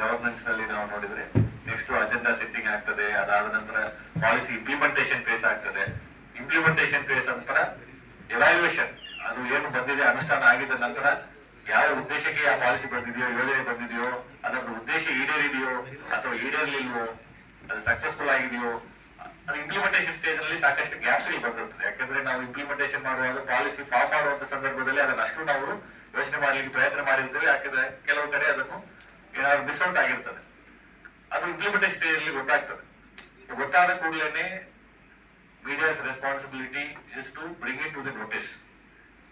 ಗವರ್ನೆನ್ಸ್ನಲ್ಲಿ ನಾವು ನೋಡಿದ್ರೆ next agenda setting ಆಗ್ತದೆ, ಅದಾದ ನಂತರ ಪಾಲಿಸಿ ಇಂಪ್ಲಿಮೆಂಟೇಷನ್ ಫೇಸ್ ಆಗ್ತದೆ. ಇಂಪ್ಲಿಮೆಂಟೇಷನ್ ಫೇಸ್ ನಂತರ ಎವ್ಯಾಲ್ಯೂಯೇಷನ್ ಅದು ಏನು ಬಂದಿದೆ, ಅನುಷ್ಠಾನ ಆಗಿದ ನಂತರ ಯಾವ ಉದ್ದೇಶಕ್ಕೆ ಆ ಪಾಲಿಸಿ ಬಂದಿದೆಯೋ, ಯೋಜನೆ ಬಂದಿದೆಯೋ, ಅದರ ಉದ್ದೇಶ ಈಡೇರಿದೆಯೋ, ಅಥವಾ ಈಡೇರಲಿಲ್ವೋ, ಅದು ಸಕ್ಸಸ್ಫುಲ್ ಆಗಿದೆಯೋ, ಅದು ಇಂಪ್ಲಿಮೆಂಟೇಷನ್ ಸ್ಟೇಜ್ನಲ್ಲಿ ಸಾಕಷ್ಟು ಗ್ಯಾಪ್ಸ್ ಬಂದಿರ್ತದೆ ಯಾಕಂದ್ರೆ ನಾವು ಇಂಪ್ಲಿಮೆಂಟೇಷನ್ ಮಾಡುವಾಗ ಪಾಲಿಸಿ ಫಾರ್ಮ್ ಮಾಡುವಂತ ಸಂದರ್ಭದಲ್ಲಿ ಅದನ್ನ ಅಷ್ಟು ನಾವು ಯೋಚನೆ ಮಾಡಲಿಕ್ಕೆ ಪ್ರಯತ್ನ ಮಾಡಿರ್ತೇವೆ. ಯಾಕಂದ್ರೆ ಕೆಲವು ಕಡೆ ಅದನ್ನು ಏನಾದ್ರು ಮಿಸ್ಔಟ್ ಆಗಿರ್ತದೆ. ಅದು ಇಂಪ್ಲಿಮೆಂಟೇಷನ್ ಗೊತ್ತಾಗ್ತದೆ. ಗೊತ್ತಾದ ಕೂಡಲೇ media's responsibility is to bring it to the notice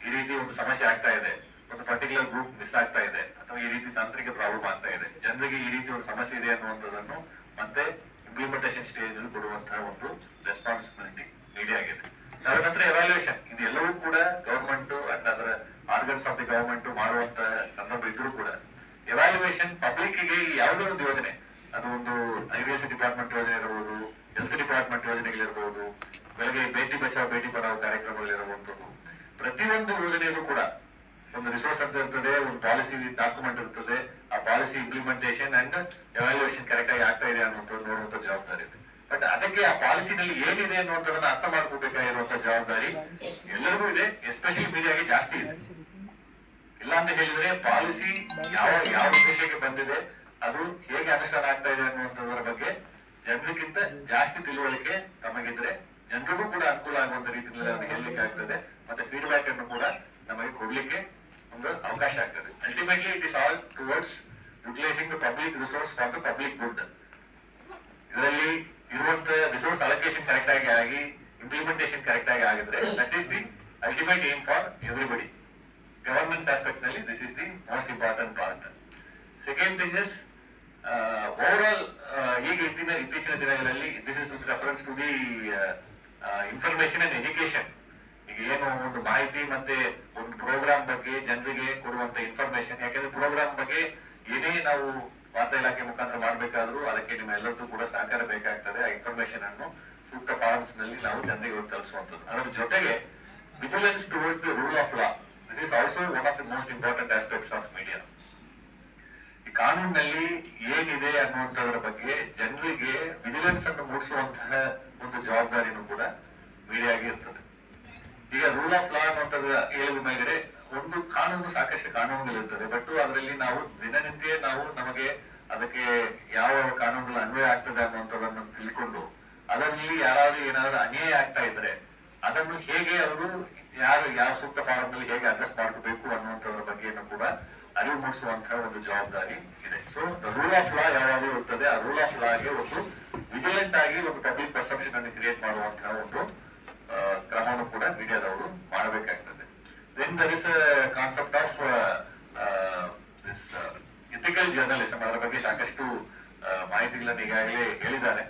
ಈ ರೀತಿ ಒಂದು ಸಮಸ್ಯೆ ಆಗ್ತಾ ಇದೆ. ಒಂದು ಪರ್ಟಿಕ್ಯುಲರ್ ಗ್ರೂಪ್ ಮಿಸ್ ಆಗ್ತಾ ಇದೆ. ಅಥವಾ ಈ ರೀತಿ ತಾಂತ್ರಿಕ ಪ್ರಾಬ್ಲಮ್ ಆಗ್ತಾ ಇದೆ. ಜನರಿಗೆ ಈ ರೀತಿ ಒಂದು ಸಮಸ್ಯೆ ಇದೆ ಅನ್ನುವಂಥದ್ದನ್ನು ಮತ್ತೆ ಇಂಪ್ಲಿಮೆಂಟೇಷನ್ ಸ್ಟೇಜ್ ಅಲ್ಲಿ ಕೊಡುವಂತಹ ಒಂದು ರೆಸ್ಪಾನ್ಸಿಬಿಲಿಟಿ ಮೀಡಿಯಾ ಆಗಿದೆ ಅದರ ನಂತರ ಎವ್ಯಾಲ್ಯೂಯೇಷನ್ ಇದು ಎಲ್ಲವೂ ಕೂಡ ಗವರ್ಮೆಂಟ್ ಅಂಡ್ ಅದರ ಆರ್ಗನ್ಸ್ ಆಫ್ ದಿ ಗವರ್ಮೆಂಟ್ ಮಾಡುವಂತಹ ಸಂದರ್ಭ ಇದ್ರೂ ಕೂಡ ಎವ್ಯಾಲ್ಯೂಯೇಷನ್ ಪಬ್ಲಿಕ್ಗೆ ಯಾವುದೇ ಒಂದು ಯೋಜನೆ. ಅದು ಒಂದು ಐ ಎಸ್ ಡಿಪಾರ್ಟ್ಮೆಂಟ್ ಯೋಜನೆ ಇರಬಹುದು ಹೆಲ್ತ್ ಡಿಪಾರ್ಟ್ಮೆಂಟ್ ಯೋಜನೆಗಳಿರಬಹುದು ಬೆಳಗ್ಗೆ ಬೇಟಿ ಬಚಾವ್ ಬೇಟಿ ಪಡಾವ್ ಕಾರ್ಯಕ್ರಮಗಳಿರಬಹುದು ಪ್ರತಿಯೊಂದು ಯೋಜನೆಯಲ್ಲೂ ಕೂಡ ಒಂದು ರಿಸೋರ್ಸ್ ಅಂತ ಇರ್ತದೆ, ಒಂದು ಪಾಲಿಸಿ ಡಾಕ್ಯುಮೆಂಟ್ ಇರ್ತದೆ. ಆ policy implementation and evaluation correct ಆಗಿ ಆಗ್ತಾ ಇದೆ ಅನ್ನುವಂಥ ನೋಡುವಂತ ಜವಾಬ್ದಾರಿ ಇದೆ. ಬಟ್ ಅದಕ್ಕೆ ಆ ಪಾಲಿಸಿನಲ್ಲಿ ಏನಿದೆ ಅನ್ನುವಂಥದ್ದನ್ನ ಅರ್ಥ ಮಾಡ್ಕೋಬೇಕಾಗಿರುವಂತ ಜವಾಬ್ದಾರಿ ಎಲ್ಲರಿಗೂ ಇದೆ ಎಸ್ಪೆಷಲಿ ಮೀಡಿಯಾಗೆ ಜಾಸ್ತಿ ಇದೆ. ಇಲ್ಲ ಅಂತ ಹೇಳಿದ್ರೆ ಪಾಲಿಸಿ ಯಾವ ಯಾವ ಉದ್ದೇಶಕ್ಕೆ ಬಂದಿದೆ, ಅದು ಹೇಗೆ ಅನುಷ್ಠಾನ ಆಗ್ತಾ ಇದೆ ಅನ್ನುವಂಥದ್ರ ಬಗ್ಗೆ ಜನರಿಗಿಂತ ಜಾಸ್ತಿ ತಿಳುವಳಿಕೆ ತಮಗಿದ್ರೆ ಜನರಿಗೂ ಕೂಡ ಅನುಕೂಲ ಆಗುವಂತ ರೀತಿಯಲ್ಲಿ ಅದು ಹೇಳಲಿಕ್ಕೆ ಆಗ್ತದೆ. ಮತ್ತೆ ಫೀಡ್ಬ್ಯಾಕ್ ಅನ್ನು ಕೂಡ ನಮಗೆ ಕೊಡ್ಲಿಕ್ಕೆ ಒಂದು ಅವಕಾಶ ಆಗ್ತದೆ. Ultimately it is all towards utilising the public resource for the public good ಇದರಲ್ಲಿ ಇರುವಂತ ರಿಸೋರ್ಸ್ ಅಲೋಕೇಶನ್ ಕರೆಕ್ಟ್ ಆಗಿ ಆಗಿ ಇಂಪ್ಲಿಮೆಂಟೇಶನ್ ಕರೆಕ್ಟ್ ಆಗಿ ಆಗಿದ್ರೆ that is the ultimate aim for everybody governance ಆಸ್ಪೆಕ್ಟ್ನಲ್ಲಿ this is the most important part second thing is overall ಈಗ ಇತ್ತಿನ ಇತ್ತೀಚಿನ ದಿನಗಳಲ್ಲಿ this is reference to the information and education ಈಗ ಏನು ಒಂದು ಮಾಹಿತಿ ಮತ್ತೆ ಒಂದು ಪ್ರೋಗ್ರಾಮ್ ಬಗ್ಗೆ ಜನರಿಗೆ ಕೊಡುವಂತ ಇನ್ಫಾರ್ಮೇಶನ್ ಯಾಕಂದ್ರೆ ಪ್ರೋಗ್ರಾಮ್ ಬಗ್ಗೆ ಏನೇ ನಾವು ವಾರ್ತಾ ಇಲಾಖೆ ಮುಖಾಂತರ ಮಾಡಬೇಕಾದ್ರೂ ಅದಕ್ಕೆ ನಿಮ್ಮ ಎಲ್ಲರದ್ದು ಕೂಡ ಸಹಕಾರ ಬೇಕಾಗ್ತದೆ, ಆ ಇನ್ಫಾರ್ಮೇಶನ್ ಅನ್ನು ಸೂಕ್ತ ಫಾರ್ಮ್ಸ್ನಲ್ಲಿ ನಾವು ಜನರಿಗೆ ಹೋಗಿ ತಲುಪಿಸುವಂತದ್ದು ಅದರ ಜೊತೆಗೆ vigilance towards the rule of law this is also one of the most important aspects of media ಈ ಕಾನೂನಿನಲ್ಲಿ ಏನಿದೆ ಅನ್ನುವಂಥದ್ರ ಬಗ್ಗೆ ಜನರಿಗೆ ವಿಜಿಲೆನ್ಸ್ ಅನ್ನು ಮೂಡಿಸುವಂತಹ ಒಂದು ಜವಾಬ್ದಾರಿನೂ ಕೂಡ ಮೀಡಿಯಾಗೆ ಇರ್ತದೆ. ಈಗ ರೂಲ್ ಆಫ್ ಲಾ ಅನ್ನುವಂಥದ್ದು ಹೇಳಿದ ಮೇಲೆ ಒಂದು ಕಾನೂನು ಸಾಕಷ್ಟು ಕಾನೂನುಗಳಿರ್ತದೆ ಬಟ್ ಅದರಲ್ಲಿ ನಾವು ದಿನನಿತ್ಯ ನಾವು ನಮಗೆ ಅದಕ್ಕೆ ಯಾವ ಕಾನೂನುಗಳು ಅನ್ವಯ ಆಗ್ತದೆ ಅನ್ನುವಂಥದ್ದನ್ನು ತಿಳ್ಕೊಂಡು ಅದರಲ್ಲಿ ಯಾರಾದ್ರೂ ಏನಾದ್ರೂ ಅನ್ಯಾಯ ಆಗ್ತಾ ಇದ್ರೆ ಅದನ್ನು ಹೇಗೆ ಅವರು ಯಾರು ಯಾವ ಸೂಕ್ತ ಫಾರಂ ಹೇಗೆ ಅಡ್ರೆಸ್ ಮಾಡಬೇಕು ಅನ್ನುವಂಥದ್ರ ಬಗ್ಗೆಯನ್ನು ಕೂಡ ಅರಿವು ಮೂಡಿಸುವಂತಹ ಒಂದು ಜವಾಬ್ದಾರಿ ಇದೆ. ಸೊ ರೂಲ್ ಆಫ್ ಲಾ ಯಾವಾಗಲೂ ಇರ್ತದೆ. ಆ ರೂಲ್ ಆಫ್ ಲಾಗೆ ಒಂದು ವಿಜಿಲೆಂಟ್ ಆಗಿ ಒಂದು ಪಬ್ಲಿಕ್ ಪರ್ಸೆಪ್ಷನ್ ಅನ್ನು ಕ್ರಿಯೇಟ್ ಮಾಡುವಂತಹ ಒಂದು ಕ್ರಮವನ್ನು ಕೂಡ ಮೀಡಿಯಾದವರು ಮಾಡಬೇಕಾಗ್ತದೆ. Then there is concept of ethical journalism ಅದರ ಬಗ್ಗೆ ಸಾಕಷ್ಟು ಮಾಹಿತಿಗಳನ್ನು ಈಗಾಗಲೇ ಹೇಳಿದ್ದಾರೆ.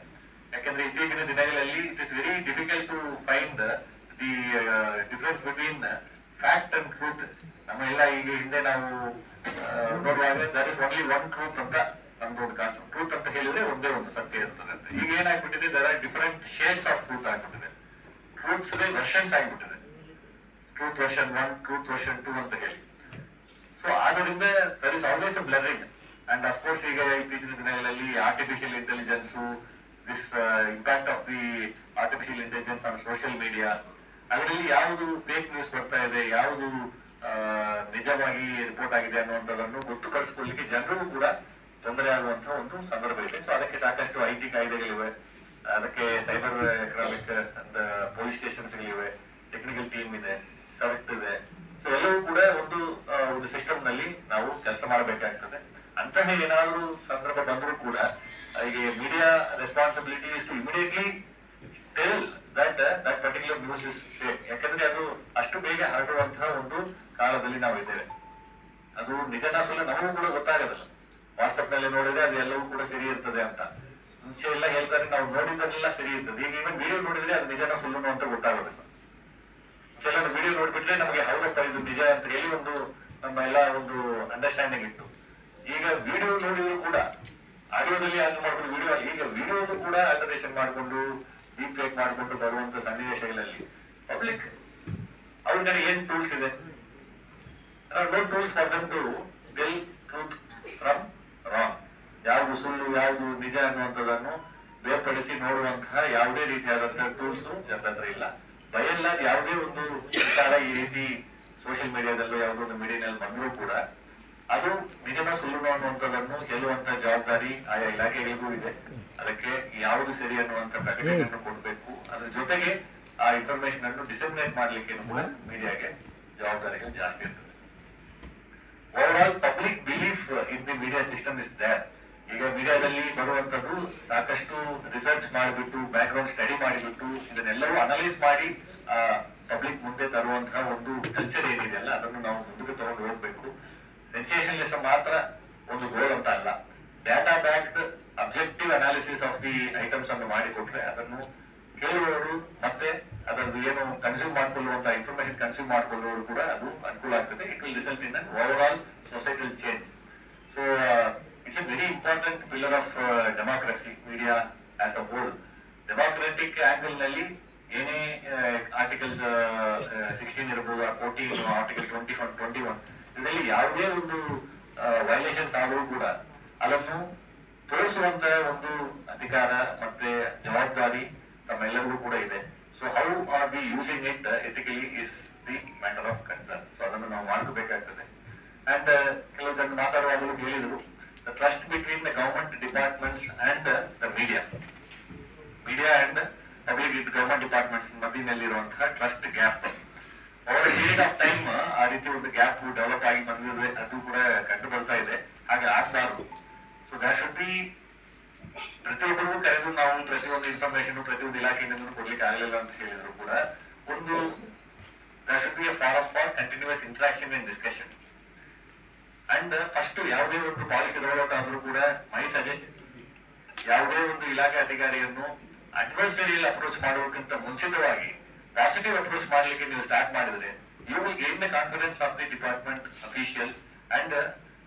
ಯಾಕಂದ್ರೆ ಇತ್ತೀಚಿನ ದಿನಗಳಲ್ಲಿ it is very difficult to find the difference between fact and truth ನಮ್ಮೆಲ್ಲ ಈಗ ಹಿಂದೆ ನಾವು ಆ, ನೋಡುವಾಗ there is only one truth ಅಂತ ನಮ್ದು ಒಂದು ಕಾನ್ಸೆಪ್ಟ್ ಟ್ರೂತ್ ಅಂತ ಹೇಳಿದ್ರೆ ಒಂದೇ ಒಂದು ಸತ್ಯ ಇರ್ತದೆ ಅಂತ. ಈಗ ಏನಾಗ್ಬಿಟ್ಟಿದೆ? There are different shades of truth ಆಗ್ಬಿಟ್ಟಿದೆ. ಟ್ರೂತ್ಸ್ ವರ್ಷನ್ಸ್ ಆಗ್ಬಿಟ್ಟಿದೆ. Truth version one truth version two ಅಂತ ಹೇಳಿ. ಸೊ ಆದ್ದರಿಂದ there is always a blurring and of course ಈಗ ಇತ್ತೀಚಿನ ದಿನಗಳಲ್ಲಿ artificial intelligence this impact of the artificial intelligence on social media ಅದರಲ್ಲಿ ಯಾವುದು ಫೇಕ್ ನ್ಯೂಸ್ ಬರ್ತಾ ಇದೆ, ಯಾವುದು ನಿಜವಾಗಿ ರಿಪೋರ್ಟ್ ಆಗಿದೆ ಅನ್ನುವಂಥದ್ದನ್ನು ಗೊತ್ತುಪಡಿಸ್ಕೊಳ್ಳಿಕ್ಕೆ ಜನರಿಗೂ ಕೂಡ ತೊಂದರೆ ಆಗುವಂತಹ ಒಂದು ಸಂದರ್ಭ ಇದೆ. ಸೊ ಅದಕ್ಕೆ ಸಾಕಷ್ಟು ಐ ಟಿ ಕಾಯ್ದೆಗಳಿವೆ. ಅದಕ್ಕೆ ಸೈಬರ್ ಎಕನಾಮಿಕ್ ಅಂತ ಪೊಲೀಸ್ ಸ್ಟೇಷನ್ಸ್ಗಳಿವೆ ಟೆಕ್ನಿಕಲ್ ಟೀಮ್ ಇದೆ ಸರ್ಟ್ ಇದೆ. ಸೊ ಎಲ್ಲವೂ ಕೂಡ ಒಂದು ಒಂದು ಸಿಸ್ಟಮ್ನಲ್ಲಿ ನಾವು ಕೆಲಸ ಮಾಡಬೇಕಾಗ್ತದೆ. ಅಂತಹ ಏನಾದರೂ ಸಂದರ್ಭ ಬಂದರೂ ಕೂಡ ಈಗ media responsibility is to immediately tell that that particular news is fake ಯಾಕಂದ್ರೆ ಅದು ಅಷ್ಟು ಬೇಗ ಹರಡುವಂತಹ ಒಂದು ಕಾಲದಲ್ಲಿ ನಾವು ಇದ್ದೇವೆ. ಅದು ನಿಜನಾ ಸುಳ್ಳು ನಮಗೂ ಕೂಡ ಗೊತ್ತಾಗೋದಿಲ್ಲ ವಾಟ್ಸ್ಆಪ್ನಲ್ಲಿ ನೋಡಿದ್ರೆ ಅದು ಎಲ್ಲವೂ ಕೂಡ ಸರಿ ಇರ್ತದೆ ಅಂತ. ಮುಂಚೆ ಎಲ್ಲ ಹೇಳ್ತಾರೆ, ನಾವು ನೋಡಿದ್ದನ್ನೆಲ್ಲ ಸರಿ ಇರ್ತದೆ. ಈಗ ವಿಡಿಯೋ ನೋಡಿದ್ರೆ ಅದು ನಿಜನ ಸುಳ್ಳು ಅಂತ ಗೊತ್ತಾಗೋದಿಲ್ಲ. ಕೆಲವೊಂದು ವಿಡಿಯೋ ನೋಡ್ಬಿಟ್ರೆ ನಮಗೆ ಹೌದಪ್ಪ, ಇದು ನಿಜ ಅಂತ ಹೇಳಿ ಒಂದು ನಮ್ಮ ಎಲ್ಲ ಒಂದು ಅಂಡರ್ಸ್ಟ್ಯಾಂಡಿಂಗ್ ಇತ್ತು. ಈಗ ವಿಡಿಯೋ ನೋಡಿದ್ರು ಕೂಡ ಆಡಿಯೋದಲ್ಲಿ ಅದು ಮಾಡ್ಕೊಂಡು ವಿಡಿಯೋ ಈಗ ವಿಡಿಯೋದು ಕೂಡ ಆಲ್ಟರೇಷನ್ ಮಾಡಿಕೊಂಡು ಫೇಕ್ ಮಾಡಿಕೊಂಡು ಬರುವಂತ ಸನ್ನಿವೇಶಗಳಲ್ಲಿ ಪಬ್ಲಿಕ್ ಅವ್ರಿಗೆ ಏನ್ ಟೂಲ್ಸ್ ಇದೆ? No tools for them truth from wrong ಯಾವುದು ಸುಳ್ಳು, ಯಾವುದು ನಿಜ ಅನ್ನುವಂಥದ್ದನ್ನು ಬೇರ್ಪಡಿಸಿ ನೋಡುವಂತಹ ಯಾವುದೇ ರೀತಿಯಾದಂತಹ ಟೂಲ್ಸ್ ಜನರ ಇಲ್ಲ. ಬಯಲ್ಲ ಯಾವುದೇ ಒಂದು ಈ ರೀತಿ ಸೋಷಿಯಲ್ ಮೀಡಿಯಾದಲ್ಲೂ ಯಾವುದೋ ಒಂದು ಮೀಡಿಯಾದಲ್ಲಿ ಬಂದರೂ ಕೂಡ ಅದು ನಿಜನ ಸುಲಭ ಅನ್ನುವಂಥದ್ದನ್ನು ಹೇಳುವಂತ ಜವಾಬ್ದಾರಿ ಆಯಾ ಇಲಾಖೆಗಳಿಗೂ ಇದೆ. ಅದಕ್ಕೆ ಯಾವುದು ಸರಿ ಅನ್ನುವಂತ ಪ್ರಕಟಣೆಯನ್ನು ಕೊಡಬೇಕು. ಅದ್ರ ಜೊತೆಗೆ ಆ ಇನ್ಫಾರ್ಮೇಶನ್ ಅನ್ನು ಡಿಸಮಿನೇಟ್ ಮಾಡ್ಲಿಕ್ಕೆ ಕೂಡ ಮೀಡಿಯಾಗೆ ಜವಾಬ್ದಾರಿಗಳು ಜಾಸ್ತಿ ಇರ್ತದೆ. Over public belief in the media system is there ಈಗ ಮೀಡಿಯಾದಲ್ಲಿ ಬರುವಂತದ್ದು ಸಾಕಷ್ಟು ರಿಸರ್ಚ್ ಮಾಡಿಬಿಟ್ಟು ಬ್ಯಾಕ್ ಗ್ರೌಂಡ್ ಸ್ಟಡಿ ಮಾಡಿಬಿಟ್ಟು ಇದನ್ನೆಲ್ಲವೂ ಅನಲೈಸ್ ಮಾಡಿ ಪಬ್ಲಿಕ್ ಮುಂದೆ ತರುವಂತಹ ಒಂದು ಕಲ್ಚರ್ ಏನಿದೆಯಲ್ಲ, ಅದನ್ನು ನಾವು ಮುಂದಕ್ಕೆ ತಗೊಂಡು ಹೋಗ್ಬೇಕು. ಸೆನ್ಸೇಷನಲಿಸಮ್ ಮಾತ್ರ ಒಂದು ಗೋಲ್ ಅಂತ ಅಲ್ಲ. Data backed objective analysis of the items ಅನ್ನು ಮಾಡಿಕೊಟ್ರೆ ಅದನ್ನು ಕೇಳುವವರು ಮತ್ತೆ ಅದರದ್ದು ಏನು ಕನ್ಸ್ಯೂಮ್ ಮಾಡ್ಕೊಳ್ಳುವಂತ ಇನ್ಫಾರ್ಮೇಶನ್ ಕನ್ಸ್ಯೂಮ್ ಮಾಡ್ಕೊಳ್ಳೋರು ಕೂಡ ಅದು ಅನುಕೂಲ ಆಗ್ತದೆ. It will result in an overall societal change so it's a very important pillar of democracy media as a whole democratic ಆಂಗಲ್ನಲ್ಲಿ ಏನೇ ಆರ್ಟಿಕಲ್ಸ್ ಸಿಕ್ಸ್ಟೀನ್ ಇರಬಹುದು fourteen article twenty one twenty one ಇದರಲ್ಲಿ ಯಾವುದೇ ಒಂದು ವೈಲೇಷನ್ಸ್ ಆದರೂ ಕೂಡ ಅದನ್ನು ತೋರಿಸುವಂತ ಒಂದು ಅಧಿಕಾರ ಮತ್ತೆ ಜವಾಬ್ದಾರಿ ತಮ್ಮೆಲ್ಲರಿಗೂ ಕೂಡ ಇದೆ. So how are be using it ethically is the matter of concern so ಅದನ್ನು ನಾವು ಮಾಡಬೇಕಾಗ್ತದೆ. ಅಂಡ್ ಕೆಲವು ಜನ ಮಾತಾಡುವಾಗಲೂ ಹೇಳಿದರು the trust between the government departments and the media media and public government departments ಮಧ್ಯದಲ್ಲಿರುವಂತಹ trust gap over period of time ಆ ರೀತಿ ಒಂದು ಗ್ಯಾಪ್ ಡೆವಲಪ್ ಆಗಿ ಬಂದಿದೆ ಅದು ಕೂಡ ಕಂಡು ಬರ್ತಾ ಇದೆ. ಹಾಗೆ ಆಗ್ಬಾರ್ದು. ಸೊ ದ್ಯಾಟ್ ಶುಡ್ ಬಿ ಪ್ರತಿಯೊಬ್ಬರಿಗೂ ಕರೆದು ನಾವು ಪ್ರತಿಯೊಂದು ಇನ್ಫಾರ್ಮೇಶನ್ ಪ್ರತಿಯೊಂದು ಇಲಾಖೆಯಿಂದ ಕೊಡ್ಲಿಕ್ಕೆ ಆಗಲಿಲ್ಲ ಅಂತ ಹೇಳಿದ್ರು ಕೂಡ ಒಂದು that a forum for continuous interaction and discussion and first ಯಾವುದೇ ಒಂದು ಪಾಲಿಸಿ ಡೆವಲಪ್ ಆದ್ರೂ ಕೂಡ ಮೈ ಸಜೆಸ್ಟ್ ಯಾವುದೇ ಒಂದು ಇಲಾಖೆ ಅಧಿಕಾರಿಯನ್ನು ಅಡ್ವರ್ಸರಿಯಲ್ಲಿ ಅಪ್ರೋಚ್ ಮಾಡೋಕ್ಕಿಂತ ಮುಂಚಿತವಾಗಿ ಪಾಸಿಟಿವ್ ಅಪ್ರೋಚ್ ಮಾಡಲಿಕ್ಕೆ ನೀವು ಸ್ಟಾರ್ಟ್ ಮಾಡಿದ್ರೆ you will gain the confidence of the department official and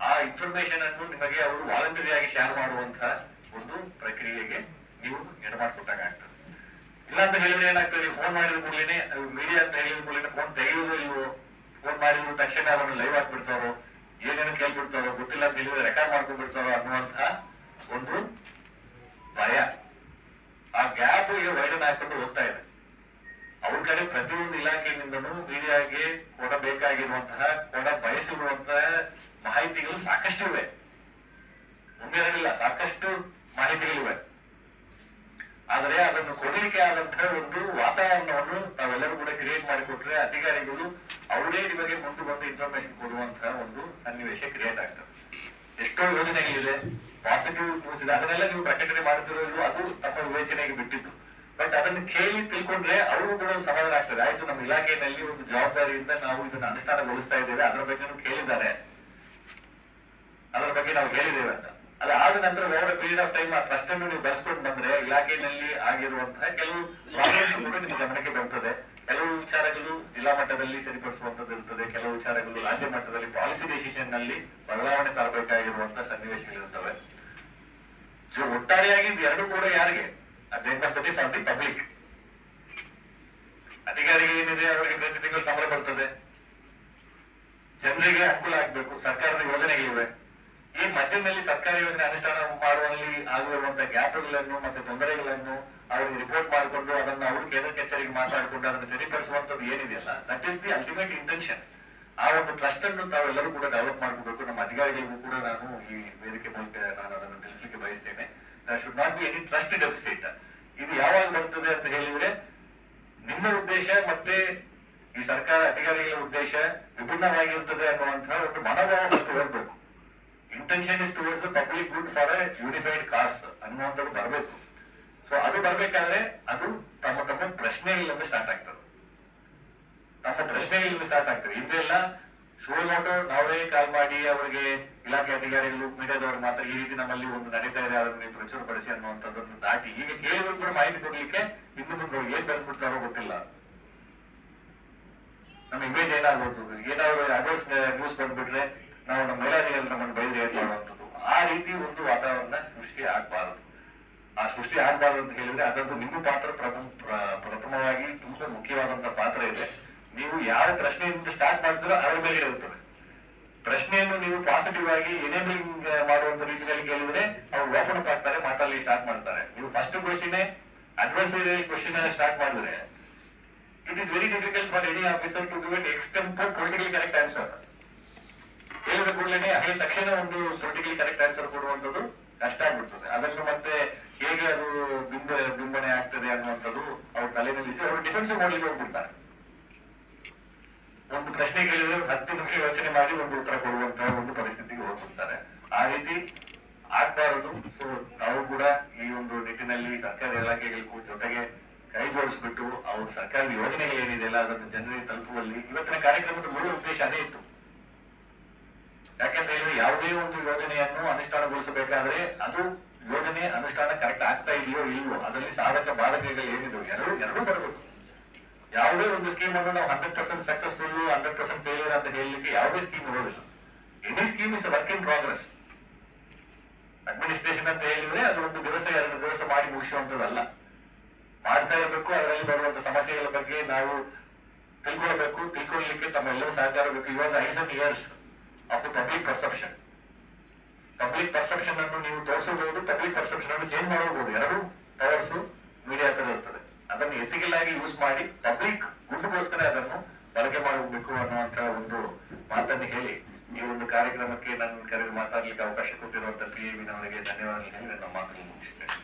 ಆ ಇನ್ಫಾರ್ಮೇಶನ್ ಅನ್ನು ನಿಮಗೆ ಅವರು ವಾಲಂಟರಿ ಆಗಿ ಶೇರ್ ಮಾಡುವಂತಹ ಒಂದು ಪ್ರಕ್ರಿಯೆಗೆ ನೀವು ಎಡಮಾಡ್ಕೊಟ್ಟಾಗ ಆಗ್ತದೆ. ಇಲ್ಲ ಅಂತ ಹೇಳಿದ್ರೆ ಏನಾಗ್ತದೆ ಫೋನ್ ಮಾಡಿದ ಕೂಡಲೇ ಮೀಡಿಯಾ ಅಂತ ಹೇಳಿದ ಕೂಡಲೇ ಫೋನ್ ತೆಗೆಯೋದು ಇಲ್ವೋ ಫೋನ್ ಮಾಡಿದ ತಕ್ಷಣ ಅದನ್ನು ಲೈವ್ ಹಾಕ್ಬಿಡ್ತಾರೋ ಏನೇನು ಕೇಳ್ಬಿಡ್ತಾರೋ, ಗೊತ್ತಿಲ್ಲ ಅಂತ ಹೇಳಿದ್ರೆ ರೆಕಾರ್ಡ್ ಮಾಡ್ಕೊಂಡ್ಬಿಡ್ತಾರೋ ಅನ್ನುವಂತಹ ಒಂದು ಭಯ ಆ ಗ್ಯಾಪ್ ಈಗ ವೈಡನ್ ಹಾಕೊಂಡು ಹೋಗ್ತಾ ಇದೆ ಅವ್ರ ಕಡೆ ಪ್ರತಿಯೊಂದು ಮೀಡಿಯಾಗೆ ಕೊಡಬೇಕಾಗಿರುವಂತಹ ಕೊಡ ಬಯಸಿರುವಂತಹ ಮಾಹಿತಿಗಳು ಸಾಕಷ್ಟು ಇವೆ. ಒಂದೆರಡಿಲ್ಲ ಸಾಕಷ್ಟು ಮಾಹಿತಿಗಳಿವೆ. ಆದರೆ ಅದನ್ನು ಕೊಡಲಿಕ್ಕೆ ಆದಂತಹ ಒಂದು ವಾತಾವರಣವನ್ನು ನಾವೆಲ್ಲರೂ ಕೂಡ ಕ್ರಿಯೇಟ್ ಮಾಡಿಕೊಟ್ರೆ ಅಧಿಕಾರಿಗಳು ಅವರೇ ನಿಮಗೆ ಮುಂದೆ ಬಂದು ಇನ್ಫಾರ್ಮೇಶನ್ ಕೊಡುವಂತಹ ಒಂದು ಸನ್ನಿವೇಶ ಕ್ರಿಯೇಟ್ ಆಗ್ತದೆ. ಎಷ್ಟೋ ಯೋಜನೆಗಳಿದೆ. ಪಾಸಿಟಿವ್ ನ್ಯೂಸ್ ಅದನ್ನೆಲ್ಲ ನೀವು ಪ್ರಕಟಣೆ ಮಾಡ್ತಿರೋದು ಅದು ತಮ್ಮ ವಿವೇಚನೆಗೆ ಬಿಟ್ಟಿದ್ದು. ಬಟ್ ಅದನ್ನು ಕೇಳಿ ತಿಳ್ಕೊಂಡ್ರೆ ಅವರು ಕೂಡ ಒಂದು ಸಮಾಧಾನ ಆಗ್ತದೆ. ಆಯ್ತು, ನಮ್ಮ ಇಲಾಖೆಯಲ್ಲಿ ಒಂದು ಜವಾಬ್ದಾರಿಯಿಂದ ನಾವು ಇದನ್ನು ಅನುಷ್ಠಾನಗೊಳಿಸ್ತಾ ಇದ್ದೇವೆ. ಅದರ ಬಗ್ಗೆನೂ ಕೇಳಿದ್ದಾರೆ. ಅದರ ಬಗ್ಗೆ ನಾವು ಹೇಳಿದ್ದೇವೆ ಅಂತ. ಅದು ಆದ ನಂತರ ಓವರ್ ಪೀರಿಯಡ್ ಆಫ್ ಟೈಮ್ ಆ ಟ್ರಸ್ಟ್ ಅನ್ನು ನೀವು ಬಳಸ್ಕೊಂಡು ಬಂದ್ರೆ ಇಲಾಖೆಯಲ್ಲಿ ಆಗಿರುವಂತಹ ಕೆಲವು ಪ್ರಾಬ್ಲಮ್ಸ್ ಕೂಡ ನಿಮ್ಮ ಗಮನಕ್ಕೆ ಬರ್ತದೆ. ಕೆಲವು ವಿಚಾರಗಳು ಜಿಲ್ಲಾ ಮಟ್ಟದಲ್ಲಿ ಸರಿಪಡಿಸುವಂತದ್ದು ಇರ್ತದೆ. ಕೆಲವು ವಿಚಾರಗಳು ರಾಜ್ಯ ಮಟ್ಟದಲ್ಲಿ ಪಾಲಿಸಿ ಡಿಸಿಷನ್ನಲ್ಲಿ ಬದಲಾವಣೆ ತರಬೇಕಾಗಿರುವಂತಹ ಸನ್ನಿವೇಶಗಳಿರುತ್ತವೆ ಸೊ ಒಟ್ಟಾರೆಯಾಗಿ ಎರಡು ಕೂಡ ಯಾರಿಗೆ? ಅದೇನ್ ಆಫ್ ದಿ ಪಬ್ಲಿಕ್ ಅಧಿಕಾರಿಗೆ ಏನಿದೆ, ಅವರಿಗೆ ಪ್ರತಿ ತಿಂಗಳು ಸಂಬಳ ಬರ್ತದೆ. ಜನರಿಗೆ ಅನುಕೂಲ ಆಗ್ಬೇಕು, ಸರ್ಕಾರದ ಯೋಜನೆಗಳಿವೆ. ಈ ಮಧ್ಯದಲ್ಲಿ ಸರ್ಕಾರಿ ಯೋಜನೆ ಅನುಷ್ಠಾನ ಮಾಡುವಲ್ಲಿ ಆಗಿರುವಂತಹ ಗ್ಯಾಪ್ಗಳನ್ನು ಮತ್ತೆ ತೊಂದರೆಗಳನ್ನು ಅವರು ರಿಪೋರ್ಟ್ ಮಾಡಿಕೊಂಡು ಅದನ್ನು ಅವರು ಕೇಂದ್ರ ಕಚೇರಿಗೆ ಮಾತಾಡಿಕೊಂಡು ಅದನ್ನು ಸರಿಪಡಿಸುವಂತದ್ದು ಏನಿದೆಯಲ್ಲ that is the ultimate intention ಆ ಒಂದು ಟ್ರಸ್ಟ್ ಅನ್ನು ತಾವೆಲ್ಲರೂ ಕೂಡ ಡೆವಲಪ್ ಮಾಡ್ಕೋಬೇಕು. ನಮ್ಮ ಅಧಿಕಾರಿಗಳಿಗೂ ಕೂಡ ನಾನು ಈ ವೇದಿಕೆ ಮೂಲಕ ನಾನು ಅದನ್ನು ತಿಳಿಸಲಿಕ್ಕೆ ಬಯಸ್ತೇನೆ. Should not be any trust deficit ಇದು ಯಾವಾಗ ಬರ್ತದೆ ಅಂತ ಹೇಳಿದ್ರೆ ನಿಮ್ಮ ಉದ್ದೇಶ ಮತ್ತೆ ಈ ಸರ್ಕಾರ ಅಧಿಕಾರಿಗಳ ಉದ್ದೇಶ ವಿಭಿನ್ನವಾಗಿರುತ್ತದೆ ಅನ್ನುವಂತಹ ಒಂದು ಮನೋಭಾವ ಫಸ್ಟ್ ಹೋಗ್ಬೇಕು intention is towards public good for a unified cause ಅನ್ನುವಂಥದ್ದು ಬರಬೇಕು. ಸೊ ಅದು ಬರ್ಬೇಕಾದ್ರೆ ಅದು ತಮ್ಮ ತಮ್ಮ ಪ್ರಶ್ನೆಗಳಿಂದ ಸ್ಟಾರ್ಟ್ ಆಗ್ತದೆ. ನಮ್ಮ ಪ್ರಶ್ನೆಗಳಿಂದ ಸ್ಟಾರ್ಟ್ ಆಗ್ತದೆ. ಇದೆಲ್ಲ ಸುಳ್ಳು ನಾವೇ ಕಾಲ್ ಮಾಡಿ ಅವರಿಗೆ ಇಲಾಖೆ ಅಧಿಕಾರಿಗಳು ಮೀಡಿಯಾದವರು ಮಾತ್ರ ಈ ರೀತಿ ನಮ್ಮಲ್ಲಿ ಒಂದು ನಡೀತಾ ಇದೆ, ಅದನ್ನು ನೀವು ಪ್ರಚುರಪಡಿಸಿ ಅನ್ನುವಂಥದ್ದನ್ನು ದಾಟಿ ಈಗ ಕೇಳಿದ್ರು ಕೂಡ ಮಾಹಿತಿ ಕೊಡ್ಲಿಕ್ಕೆ ಇನ್ನು ಮುಂದೆ ಏನ್ ಬೆಳೆಸ್ಬಿಡ್ತಾರೋ ಗೊತ್ತಿಲ್ಲ. ನಮ್ಮ ಇಮೇಜ್ ಏನಾಗ್ಬೋದು ಏನಾದ್ರು ಅಡ್ವರ್ಸ್ ನ್ಯೂಸ್ ಬಂದ್ಬಿಟ್ರೆ ನಾವು ನಮ್ಮ ಮೇಲಾಧಿಕಾರಿ ನಮ್ಮನ್ನು ಬೈದ್ರೆ ಏನ್ ಮಾಡುವಂಥದ್ದು? ಆ ರೀತಿ ಒಂದು ವಾತಾವರಣ ಸೃಷ್ಟಿ ಆಗ್ಬಾರದು. ಆ ಸೃಷ್ಟಿ ಆಗ್ಬಾರ್ದು ಅಂತ ಹೇಳಿದ್ರೆ ಅದರದ್ದು ನಿಮ್ಮ ಪಾತ್ರ ಪ್ರಥಮ, ಪ್ರ- ಪ್ರಥಮವಾಗಿ ತುಂಬಾ ಮುಖ್ಯವಾದಂತ ಪಾತ್ರ ಇದೆ. ನೀವು ಯಾವ ಪ್ರಶ್ನೆಯಿಂದ ಸ್ಟಾರ್ಟ್ ಮಾಡ್ತೀರೋ ಅದ್ರ ಮೇಲೆ ಇರುತ್ತದೆ ಪ್ರಶ್ನೆಯನ್ನು ನೀವು ಪಾಸಿಟಿವ್ ಆಗಿ ಎನೇಬಲಿಂಗ್ ಮಾಡುವಂತ ರೀತಿಯಲ್ಲಿ ಕೇಳಿದ್ರೆ ಅವ್ರು ಓಪನ್ ಅಪ್ ಆಗ್ತಾರೆ ಮಾತಾಡಲಿ ಸ್ಟಾರ್ಟ್ ಮಾಡ್ತಾರೆ. ನೀವು first question adversary question start ಮಾಡಿದ್ರೆ it is very difficult for any officer to give an extempore politically correct answer ಹೇಳಿದ ಕೂಡಲೇ ಅದೇ ತಕ್ಷಣ ಒಂದು ಪೊಲಿಟಿಕಲಿ ಕರೆಕ್ಟ್ ಆನ್ಸರ್ ಕೊಡುವಂತದ್ದು ಕಷ್ಟ ಆಗ್ಬಿಡ್ತದೆ. ಅದನ್ನು ಮತ್ತೆ ಹೇಗೆ ಅದು ಬಿಂಬ, ಬಿಂಬನೆ ಆಗ್ತದೆ ಅನ್ನುವಂಥದ್ದು ಅವ್ರ ತಲೆಯಲ್ಲಿ ಅವರು ಡಿಫೆನ್ಸ್ ಮಾಡ್ಲಿಕ್ಕೆ ಹೋಗ್ಬಿಡ್ತಾರೆ. ಒಂದು ಪ್ರಶ್ನೆ ಕೇಳಿದ್ರೆ ಹತ್ತು ನಿಮಿಷ ಯೋಚನೆ ಮಾಡಿ ಒಂದು ಉತ್ತರ ಕೊಡುವಂತಹ ಒಂದು ಪರಿಸ್ಥಿತಿಗೆ ಹೋಗ್ಬಿಡ್ತಾರೆ. ಆ ರೀತಿ ಆಗ್ಬಾರದು. ಸೊ ನಾವು ಕೂಡ ಈ ಒಂದು ನಿಟ್ಟಿನಲ್ಲಿ ಸರ್ಕಾರಿ ಇಲಾಖೆಗಳಿಗೂ ಜೊತೆಗೆ ಕೈ ಜೋಡಿಸ್ಬಿಟ್ಟು ಅವ್ರ ಸರ್ಕಾರದ ಯೋಜನೆಗಳೇನಿದೆಯಲ್ಲ ಅದನ್ನು ಜನರಿಗೆ ತಲುಪುವಲ್ಲಿ ಇವತ್ತಿನ ಕಾರ್ಯಕ್ರಮದ ಮೂಲ ಉದ್ದೇಶ ಅದೇ ಇತ್ತು. ಯಾಕೆಂತ ಹೇಳಿದ್ರೆ ಯಾವುದೇ ಒಂದು ಯೋಜನೆಯನ್ನು ಅನುಷ್ಠಾನಗೊಳಿಸಬೇಕಾದ್ರೆ ಅದು ಯೋಜನೆ ಅನುಷ್ಠಾನ ಕರೆಕ್ಟ್ ಆಗ್ತಾ ಇದೆಯೋ ಇಲ್ವೋ, ಅದರಲ್ಲಿ ಸಾಧಕ ಬಾಧಕಗಳು ಏನಿದೆಯೋ ಎರಡು ಎರಡೂ ಬರಬೇಕು. ಯಾವುದೇ ಒಂದು ಸ್ಕೀಮ್ ಅನ್ನು ನಾವು hundred percent successful hundred percent failure ಅಂತ ಹೇಳಲಿಕ್ಕೆ ಯಾವುದೇ ಸ್ಕೀಮ್ ಇರೋದಿಲ್ಲ. Any scheme is work in progress administration ಅಂತ ಹೇಳಿದ್ರೆ ಅದು ಒಂದು ದಿವಸ ಎರಡು ದಿವಸ ಮಾಡಿ ಮುಗಿಸುವಂತದ್ದಲ್ಲ ಮಾಡ್ತಾ ಇರಬೇಕು, ಅದರಲ್ಲಿ ಬರುವಂತ ಸಮಸ್ಯೆಗಳ ಬಗ್ಗೆ ನಾವು ತಿಳ್ಕೊಳ್ಬೇಕು. ತಿಳ್ಕೊಳ್ಳಿಕ್ಕೆ ತಮ್ಮೆಲ್ಲರೂ ಸಹಕಾರ ಬೇಕು. ಇವಾಗ eyes and ears of public perception public perception ಅನ್ನು ನೀವು ತೋರಿಸಬಹುದು ಪಬ್ಲಿಕ್ ಪರ್ಸೆಪ್ಷನ್ ಅನ್ನು ಚೇಂಜ್ ಮಾಡಬಹುದು. ಎರಡು ಪವರ್ಸ್ ಮೀಡಿಯಾ ಇರ್ತದೆ. ಅದನ್ನು ಎಥಿಕಲ್ ಆಗಿ ಯೂಸ್ ಮಾಡಿ ಪಬ್ಲಿಕ್ ಗುಡ್ಗೋಸ್ಕರ ಅದನ್ನು ಬಳಕೆ ಮಾಡಬೇಕು ಅನ್ನುವಂತಹ ಒಂದು ಮಾತನ್ನು ಹೇಳಿ ಈ ಒಂದು ಕಾರ್ಯಕ್ರಮಕ್ಕೆ ನನ್ನ ಕರೆದು ಮಾತಾಡ್ಲಿಕ್ಕೆ ಅವಕಾಶ ಕೊಟ್ಟಿರುವಂತಹ ಪಿ ಎ ಧನ್ಯವಾದಗಳು. ಹೇಳಿ ನನ್ನ ಮಾತನ್ನು ಮುಗಿಸ್ತೇನೆ.